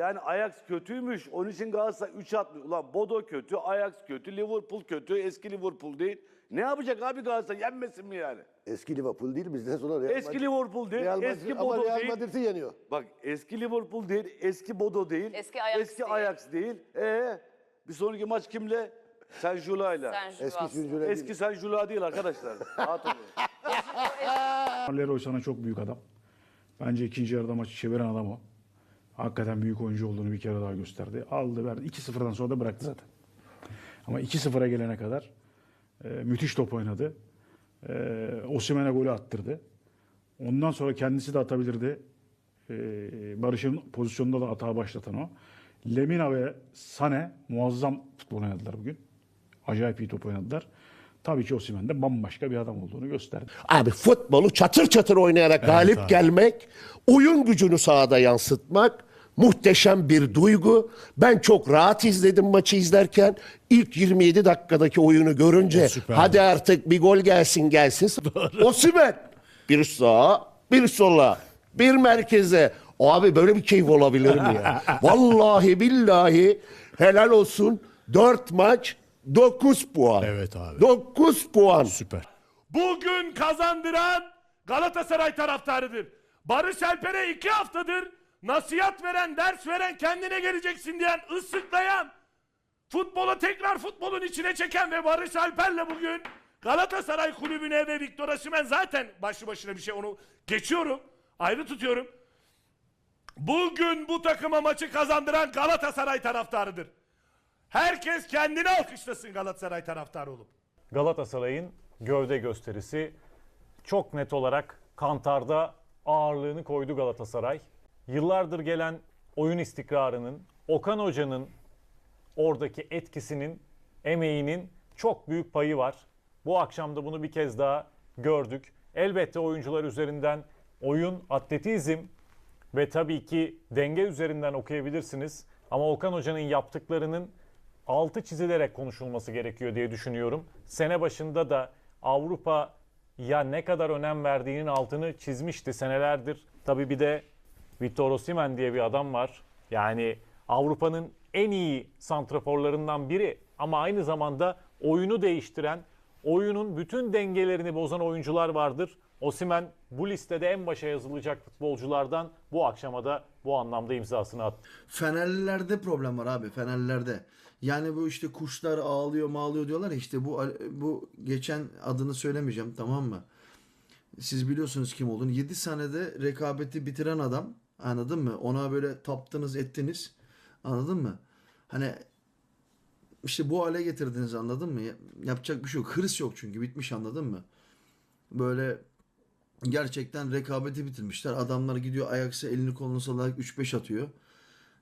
Yani Ajax kötüymüş. Onun için Galatasaray 3 atmış. Ulan Bodo kötü, Ajax kötü, Liverpool kötü, eski Liverpool değil. Ne yapacak abi Galatasaray? Yenmesin mi yani? Eski Liverpool değil bizden sonra Real Eski Madrid- Liverpool değil, Real Madrid, eski ama Bodo Real değil. Madrid'i yeniyor. Bak eski Liverpool değil, eski Bodo değil. Eski Ajax eski değil. Ajax değil. Ee, bir sonraki maç kimle? Sen Jula'yla. Sen Eski Juvas. Süncü'ne Eski Sen Jula değil arkadaşlar. Rahat olun. Leroy sana çok büyük adam. Bence ikinci yarıda maçı çeviren adam o. Hakikaten büyük oyuncu olduğunu bir kere daha gösterdi. Aldı verdi. 2-0'dan sonra da bıraktı zaten. Ama 2-0'a gelene kadar e, müthiş top oynadı. E, Osimhen'e golü attırdı. Ondan sonra kendisi de atabilirdi. E, Barış'ın pozisyonunda da hata başlatan o. Lemina ve Sane muazzam futbol oynadılar bugün. Acayip iyi top oynadılar. Tabii ki Osimhen de bambaşka bir adam olduğunu gösterdi. Abi futbolu çatır çatır oynayarak galip abi. gelmek, oyun gücünü sahada yansıtmak muhteşem bir duygu. Ben çok rahat izledim maçı izlerken. İlk 27 dakikadaki oyunu görünce süper. hadi artık bir gol gelsin gelsin. Osimhen bir sağa, bir sola, bir merkeze. Abi böyle bir keyif olabilir mi ya? Vallahi billahi helal olsun. 4 maç 9 puan. Evet abi. 9 puan. Süper. Bugün kazandıran Galatasaray taraftarıdır. Barış Alper'e iki haftadır nasihat veren, ders veren, kendine geleceksin diyen, ıslıklayan, futbolu tekrar futbolun içine çeken ve Barış Alper'le bugün Galatasaray kulübüne ve Victor Osimhen zaten başlı başına bir şey onu geçiyorum. Ayrı tutuyorum. Bugün bu takıma maçı kazandıran Galatasaray taraftarıdır. Herkes kendini alkışlasın Galatasaray taraftarı olup. Galatasaray'ın gövde gösterisi çok net olarak Kantar'da ağırlığını koydu Galatasaray. Yıllardır gelen oyun istikrarının, Okan Hoca'nın oradaki etkisinin, emeğinin çok büyük payı var. Bu akşam da bunu bir kez daha gördük. Elbette oyuncular üzerinden oyun, atletizm ve tabii ki denge üzerinden okuyabilirsiniz. Ama Okan Hoca'nın yaptıklarının altı çizilerek konuşulması gerekiyor diye düşünüyorum. Sene başında da Avrupa ya ne kadar önem verdiğinin altını çizmişti senelerdir. Tabii bir de Victor Osimhen diye bir adam var. Yani Avrupa'nın en iyi santraforlarından biri ama aynı zamanda oyunu değiştiren, oyunun bütün dengelerini bozan oyuncular vardır. Osimhen bu listede en başa yazılacak futbolculardan bu akşama da bu anlamda imzasını attı. Fenerlilerde problem var abi Fenerlilerde. Yani bu işte kuşlar ağlıyor mağlıyor diyorlar işte bu bu geçen adını söylemeyeceğim tamam mı? Siz biliyorsunuz kim olduğunu. 7 senede rekabeti bitiren adam anladın mı? Ona böyle taptınız ettiniz anladın mı? Hani işte bu hale getirdiniz anladın mı? Ya- Yapacak bir şey yok. Hırs yok çünkü bitmiş anladın mı? Böyle gerçekten rekabeti bitirmişler. Adamlar gidiyor Ajax'a elini kolunu sallayarak 3-5 atıyor.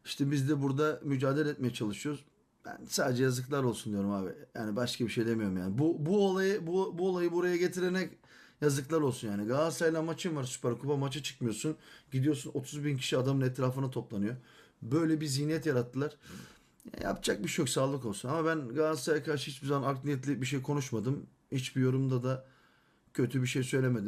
İşte biz de burada mücadele etmeye çalışıyoruz. Ben sadece yazıklar olsun diyorum abi. Yani başka bir şey demiyorum yani. Bu bu olayı bu, bu olayı buraya getirene yazıklar olsun yani. Galatasaray'la maçın var Süper Kupa maçı çıkmıyorsun. Gidiyorsun 30 bin kişi adamın etrafına toplanıyor. Böyle bir zihniyet yarattılar. Ya yapacak bir şey yok sağlık olsun. Ama ben Galatasaray'a karşı hiçbir zaman art niyetli bir şey konuşmadım. Hiçbir yorumda da kötü bir şey söylemedim.